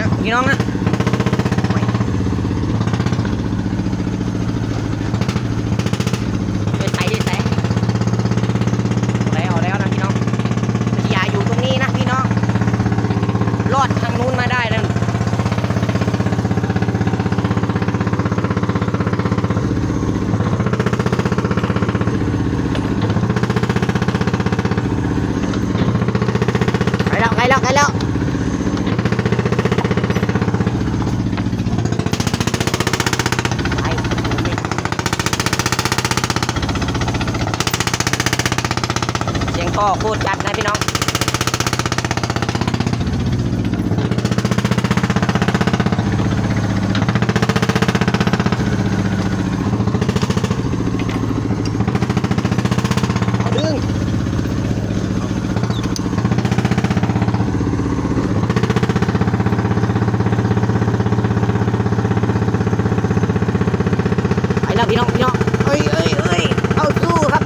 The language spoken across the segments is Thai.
นะพี่น้องนะไปใส่ไปใส่เอาแล้วเอาแล้วนะพี่น้องอย่าอยู่ตรงนี้นะพี่น้องรอดทางนู้นมาได้นั่น ไปแล้วไปแล้วไปแล้วไป เสียงท่อโคตรจัดนะพี่น้องพี่น้องพี่น้องเอ้ยเอ้ยเอ้ยเอาสู้ครับ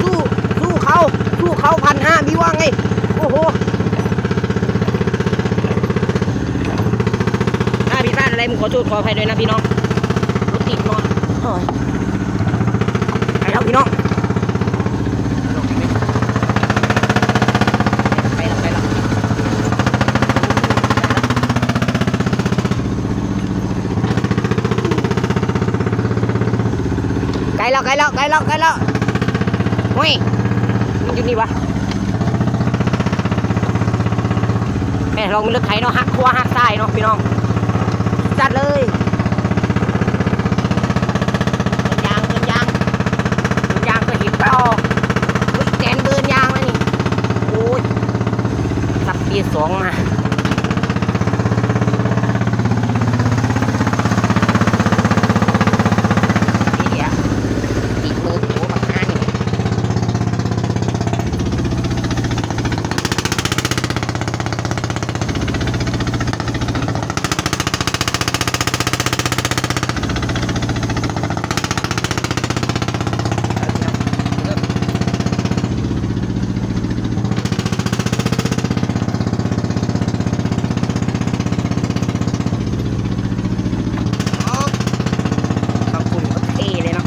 สู้ สู้เขา สู้ เขาพันห้าพี่ว่าไง โอ้โหถ้าผิดพลาดอะไรมึงขอโทษขออภัยด้วยนะพี่น้องรถติดเนอนโอ้ยไปแล้วพี่น้องไปแล้วไปแล้วไกลแล้วไกลแล้วไกลแล้วไกลแล้วเฮ้ยมันอยู่นี่วะ ม่ลองมีรถไถเนาะหักขวาหักซ้ายเนาะพี่น้องจัดเลยเดินยางเดินยางเดินยางก็เห็นไปออกเฮ้ยแกนเดินยางแล้วนี่โอ้ยสับปีสองมาเดี๋ยวติดมือโอ้บักห้านี่ขอบคุณเขาเท่เลยเนาะ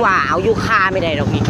หว่าเอาอยุคาไม่ได้หรอกพี่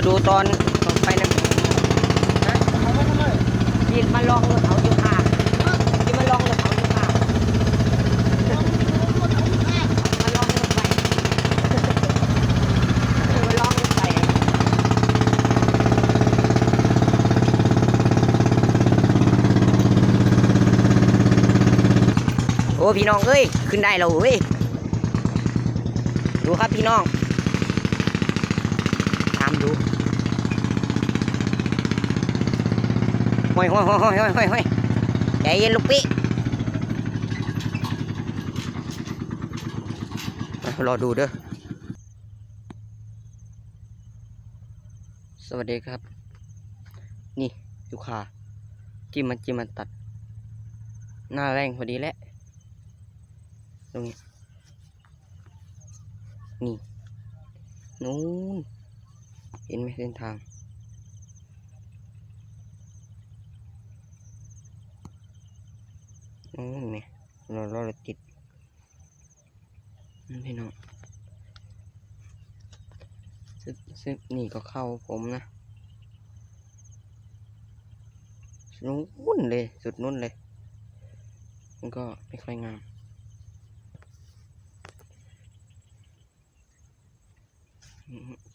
เราดูตอนต่อไปนะยินมาลองรถเขาอยู่ค่ะยินมาลองรถเขาอยู่ค่ะมาลองรถไฟมาลองรถไฟโอ้พี่น้องเอ้ยขึ้นได้แล้วเว้ยดูครับพี่น้อง ตามดู ห้อยห้อยห้อยห้อยห้อยห้อยห้ยใจเย็นลูกพี่รอดูเด้อ สวัสดีครับ นี่ลูกค้าจิ้มมันจิ้มมันตัด หน้าแรงพอดีแหละ ตรงนี้ นี่ นู้น เห็นไหมเส้นทาง นู้นเนี่เราเราติดพี่น้องซึ่งซึ่งนี่ก็เข้าผมนะนู้นเลย สุดนู้นเลย มันก็ไม่ค่อยงาม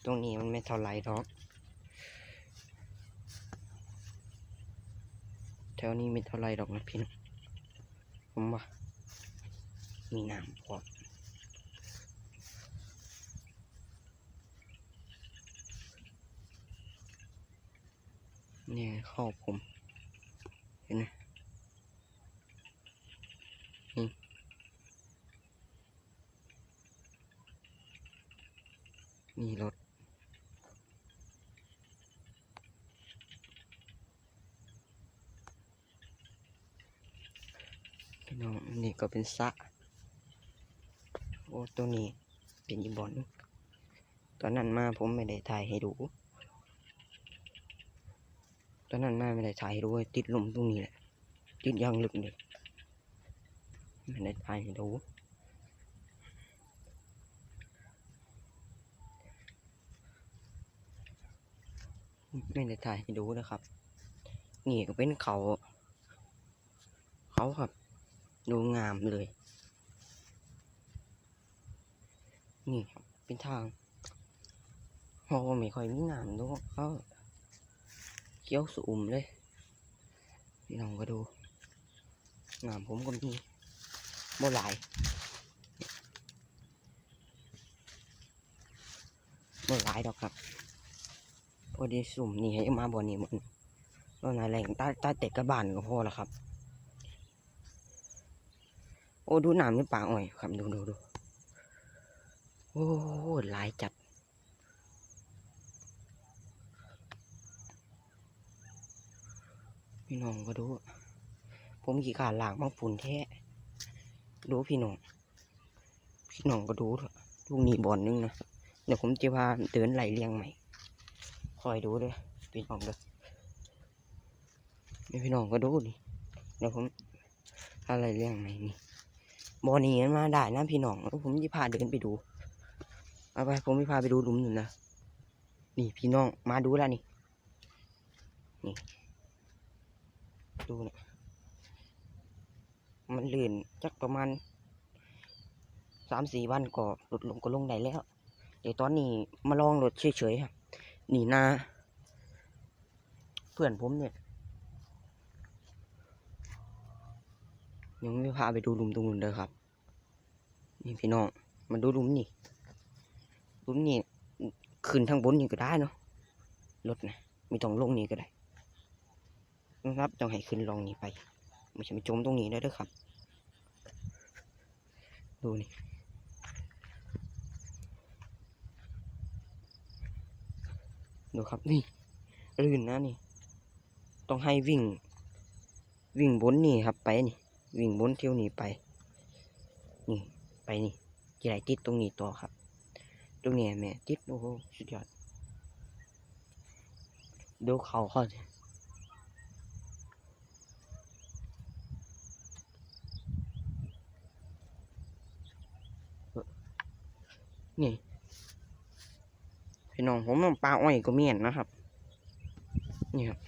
ตรงนี้มันไม่เท่าไหรหรอก แถวนี้ไม่เท่าไหรหรอกนะพี่น้อง ผมว่า มีน้ำพอเนี่ยข้อผม เห็นไหมนี่นี่รถ พี่น้องนี่ก็เป็นสะโอ้ตัวนี้เป็นยีบอนตอนนั้นมาผมไม่ได้ถ่ายให้ดู ตอนนั้นมาไม่ได้ถ่ายให้ดูเว้ยติดลมตรงนี้แหละ ติดยางลึกเลยไม่ได้ถ่ายให้ดูไม่ได้ถ่ายให้ดูนะครับ นี่ก็เป็นเขา เขาครับ ดูงามเลย นี่ครับเป็นทางโอ้ไม่ค่อยมีน้ำดูเขาเกี้ยวสูมเลย พี่น้องก็ดูน้ำผมก็มีบ่หลายบ่หลายดอกครับ พอดีสุ่มนี่ให้มาบ่อนี้มันก็นายแรงใต้ใต้เตะกระบานก็พอแล้วครับ โอ้ดูน้ำในป่าอ้อยครับดูดูดูโอ้หลายจัดพี่น้องก็ดู ผมขี่ขาหลางบางฝุ่นแท้ดูพี่น้อง พี่น้องก็ดูเถอะลูกนี้บอลนึงนะเดี๋ยวผมจะพาเดินไหลเรียงใหม่ คอยดูเลยพี่น้องเด้อนี่พี่น้องก็ดูดิเดี๋ยวผมอะไรเรียงใหม่นี่ บอนี้มันมาได้นะพี่น้องแล้วผมจะพาเดินไปดูเอาไปผมจะพาไปดูหลุมหนึ่งนะนี่พี่น้องมาดูแล้วนี่นี่ดูนะมันลื่นจักประมาณสามสี่วันก็หลุดลงก็ลงได้แล้ว เดี๋ยวตอนนี้มาลองรถเฉยๆครับนี่นาเพื่อนผมเนี่ยยังไม่พาไปดูหลุมตรงนู้นเลยครับ นี่พี่น้องมาดูลุมนี่ลุมนี่ขึ้นทางบนนี่ก็ได้เนาะรถนะไม่ต้องลงนี่ก็ได้นะครับต้องให้ขึ้นลองนี่ไปไม่ใช่ไปจมตรงนี้ได้ด้วยครับ ดูนี่ดูครับนี่ลื่นนะนี่ ต้องให้วิ่ง วิ่งบนนี่ครับไปนี่ วิ่งบนเที่ยวนี่ไปนี่ ไปนี่จที่ไหนติดตรงนี้ต่อครับ ตรงนี้แม่ติดโอ้โหสุดยอดดูเขาเขาสินี่พี่น้องผมปลาอ้อยก็เมียนนะครับ นี่ครับ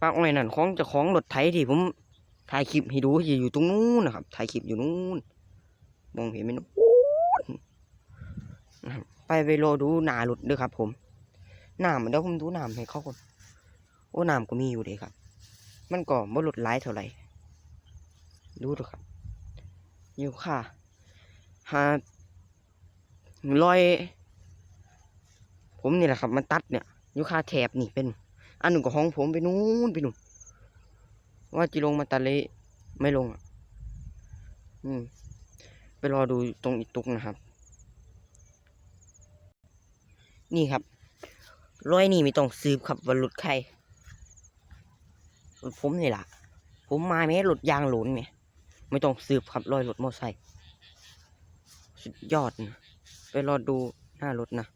ปลาอ้อยนั่นของจะของรถไถที่ผมถ่ายคลิปให้ดูที่อยู่ตรงนู้นนะครับถ่ายคลิปอยู่นู้น มองเห็นไหมนู้นนะครับไปไปรอดูหนาหลุดด้วยครับ ผมหน้ำเดี๋ยวผมดูหน้ำให้เขาก่อนโอ้หน้ำก็มีอยู่เด้ครับ มันก็บ่หลุดหลายเท่าไหร่ดูดูครับ อยู่ค่ะหาลอย ผมนี่แหละครับ มันตัดเนี่ยอยู่ค่าแถบนี่เป็น อันหนึ่งก็ของผมไปนู้นไปนู่นว่าจะลงมาตะเลไม่ลงอะ อืม ไปรอดูตรงอีกตุกนะครับ นี่ครับรอยนี่ไม่ต้องสืบครับว่าหลุดใครผมนี่แหละผมมาแม้หลุดยางหลุนไหมไม่ต้องสืบครับรอยรถมอไซค์สุดยอดนะไปรอดูหน้ารถนะ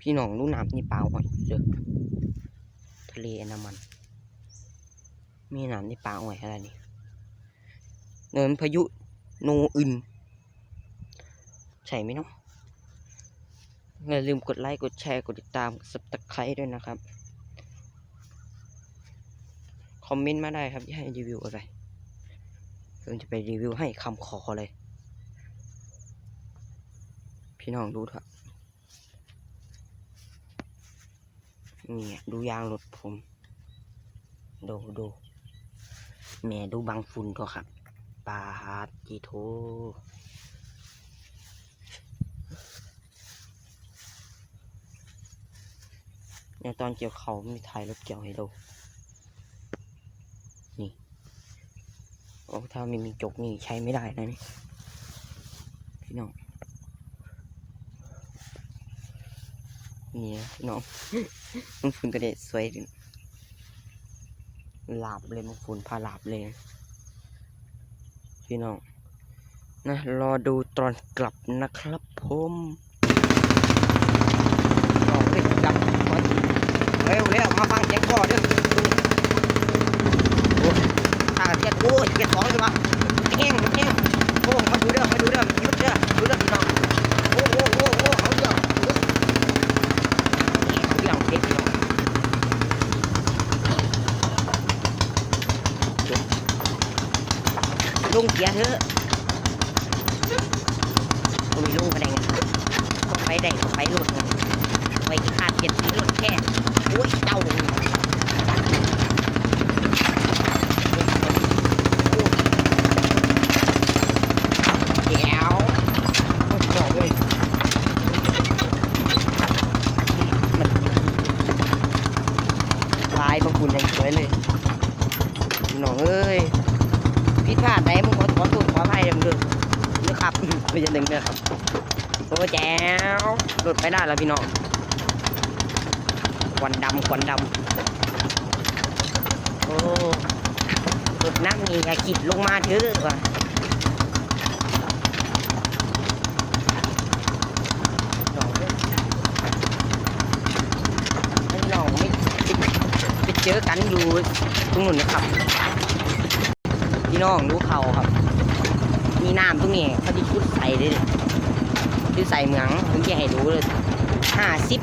พี่น้องรู้น้ำนี่เปล่าอ่อยเจอทะเลนดามัน มีน้ำนี่เปล่าอ่อยอะไรนี่เนินพายุโนอึน ใช่ไหมเนาะอย่าลืมกดไลค์กดแชร์กดติดตามสับตะไคร้ด้วยนะครับ คอมเมนต์มาได้ครับให้รีวิวอะไรผมจะไปรีวิวให้คำขอเลย พี่น้องดูเถอะนี่ดูยางรถผม ดูดูแม่ดูบางฝุ่นก็ครับปาฮาร์ดจีโท ในตอนเกี่ยวเขามีถ่ายรถเกี่ยวให้ดูนี่โอ้ถ้าไม่มีจกนี่ใช้ไม่ได้นะนี่พี่น้องนี่พี่น้องมังฝุ่นตัวเด็ดสวยหลาบเลยมังฝุ่นพาหลาบเลย พี่น้องนะรอดูตอนกลับนะครับผมรอไปกลับ เร็วเร็วมาฟังเสียงพ่อเด้อโอ้ตาเทียดโอ้ยเทียดสองเลยวะแห้งแห้งโอ้มาดูเด้อมาดูเด้อยุดเด้อดูเด้อพี่น้องโอ้โอ้โอ้โอ้เอาเด้อเรื่องเด็กพี่น้องลุงเกียร์เถอะลุยลุงก็ได้ไงก็ไปได้ก็ไปหลุดไง ไปที่ขาดเกียรติหลุดแค่โอ้ยเจ้าเลยเดี๋ยวบอกเลายบางคุณยังสวยเลยน้องเอ้ยผิดพลาดไหนมึงขอขอโทษขออภัยเลยมึงเด้อนะครับไม่ใช่หนึ่งเด้อครับโอ้แจ๋วหลุดไปได้แล้วพี่น้อง ควันดำควันดำโอ้หลุดน้ำนี่อย่าขิดลงมาเถอะว่ะน้องเอ้ยให้น้องไม่ไปเจอกันอยู่ตรงนู้นนะครับ พี่น้องรู้เขาครับ มีน้ำตรงนี้เขาจะชุดใส่เลยคือใส่เหมืองผมจะให้ดูเลยห้าสิบ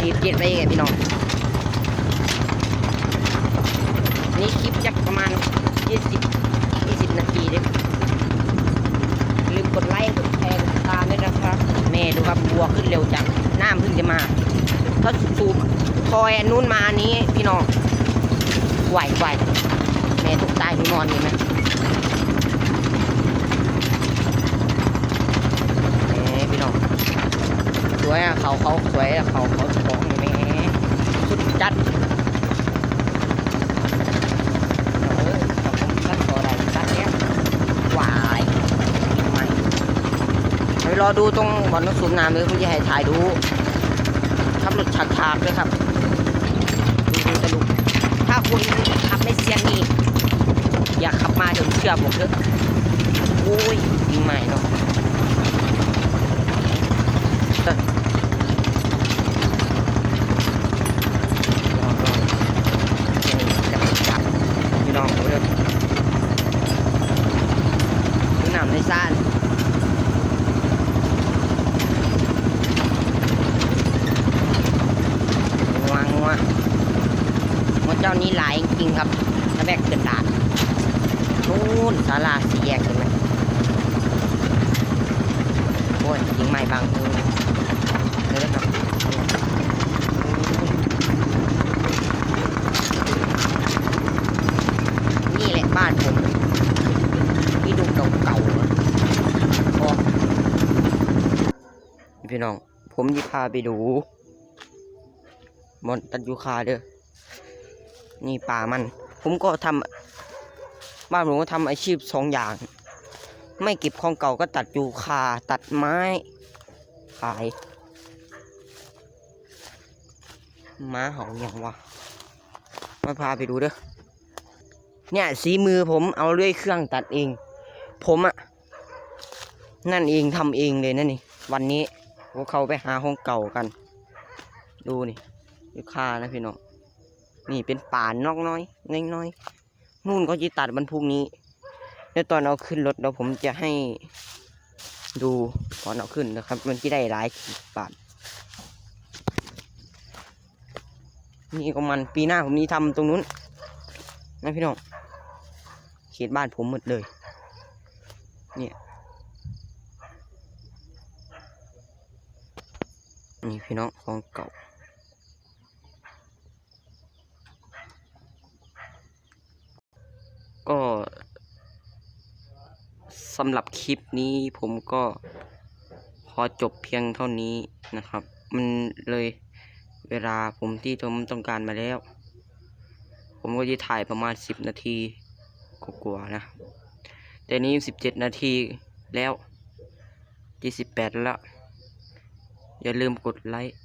สี่เจ็ดไปไงพี่น้องนี่คลิปจักประมาณยี่สิบยี่สิบนาทีเด้อลืมกดไลค์กดแชร์กดตามด้วยนะครับแม่ดูครับบัวขึ้นเร็วจังน้ำเพิ่งจะมาถ้าสูบทอยนู้นมาอันนี้พี่น้องไหวไหวแม่ตกตายที่นอนนี่ไหมพี่น้องสวยอะเขาเขาสวยอะเขาเขาสุด จัดเออกับผมตัดต่อได้ตัดเนี้ยวายทำไมไปรอดูตรงบ่อนน้ำสูบน้ำเลยผมจะให้ถ่ายดูขับรถฉากๆด้วยครับดูตลุกถ้าคุณขับไม่เซียนนี่อย่าขับมาเดี๋ยวเชื่อผมเถอะโอ้ยยิงใหม่เนาะเอ้ยลองลองจะไปจับพี่น้องเขาเด้อดูน้ำใน ซ่านงัวงัวงัวเจ้านี้หลายจริงๆครับถ้าแบกเกินดาด นู่นศาลาสี่แยกเห็นไหมโอ้ยยิงใหม่บางตัวเลยนะครับนี่แหละบ้านผมที่ดูเก่าๆอะโอ้ พี่น้อง ผมจะพาไปดูมอนตัดยูคาเด้อ นี่ป่ามัน ผมก็ทำบ้านผมก็ทำอาชีพสองอย่าง ไม่เก็บของเก่าก็ตัดยูคาตัดไม้ ขาย ม้าเห่าอย่างวะ มาพาไปดูเด้อ เนี่ยสีมือผมเอาด้วยเครื่องตัดเอง ผมอะนั่นเองทำเองเลยนั่นนี่วันนี้ ผมเข้าไปหาของเก่ากัน ดูนี่ยูคานะพี่น้องนี่เป็นป่านนอกน้อยน้อยๆนู่นก็จะตัดวันพรุ่งนี้แล้วตอนเอาขึ้นรถเดี๋ยวผมจะให้ดูตอนเอาขึ้นนะครับ มันที่ได้หลายบาทนี่ก็มันปีหน้าผมนี้ทำตรงนู้นนะพี่น้องเขตบ้านผมหมดเลย เนี่ย นี่พี่น้องของเก่าก็สำหรับคลิปนี้ผมก็ขอจบเพียงเท่านี้นะครับ มันเลยเวลาผมที่ผมต้องการมาแล้ว ผมก็จะถ่ายประมาณสิบนาทีกว่าๆนะแต่นี้สิบเจ็ดนาทีแล้วยี่สิบแปดแล้ว อย่าลืมกดไลค์